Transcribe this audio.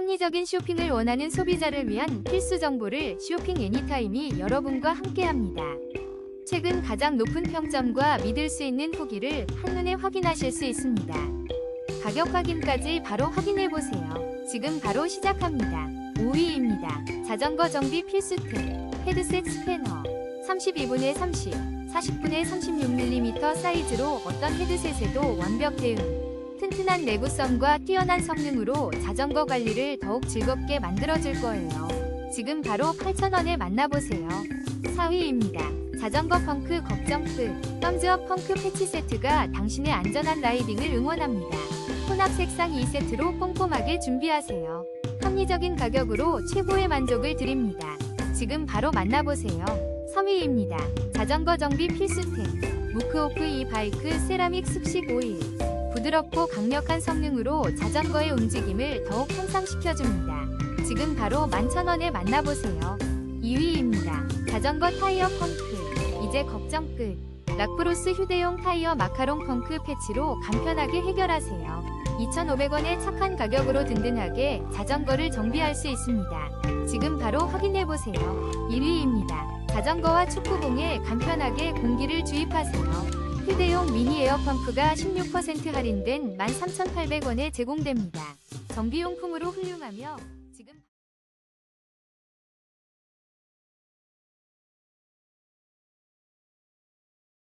합리적인 쇼핑을 원하는 소비자를 위한 필수 정보를 쇼핑 애니타임이 여러분과 함께합니다. 최근 가장 높은 평점과 믿을 수 있는 후기를 한눈에 확인하실 수 있습니다. 가격 확인까지 바로 확인해 보세요. 지금 바로 시작합니다. 5위입니다. 자전거 정비 필수템 헤드셋 스패너 32분에 30, 40분에 36mm 사이즈로 어떤 헤드셋에도 완벽 대응. 튼튼한 내구성과 뛰어난 성능으로 자전거 관리를 더욱 즐겁게 만들어줄 거예요. 지금 바로 8,000원에 만나보세요. 4위입니다. 자전거 펑크 걱정 끝. 덤즈업 펑크 패치 세트가 당신의 안전한 라이딩을 응원합니다. 혼합 색상 2세트로 꼼꼼하게 준비하세요. 합리적인 가격으로 최고의 만족을 드립니다. 지금 바로 만나보세요. 3위입니다. 자전거 정비 필수템. 무크오프 이 바이크 세라믹 습식 오일. 부드럽고 강력한 성능으로 자전거의 움직임을 더욱 향상시켜줍니다. 지금 바로 11,000원에 만나보세요. 2위입니다. 자전거 타이어 펑크. 이제 걱정 끝. 락프로스 휴대용 타이어 마카롱 펑크 패치로 간편하게 해결하세요. 2,500원의 착한 가격으로 든든하게 자전거를 정비할 수 있습니다. 지금 바로 확인해보세요. 1위입니다. 자전거와 축구공에 간편하게 공기를 주입하세요. 휴대용 미니 에어펌프가 16% 할인된 13,800원에 제공됩니다. 정비용품으로 훌륭하며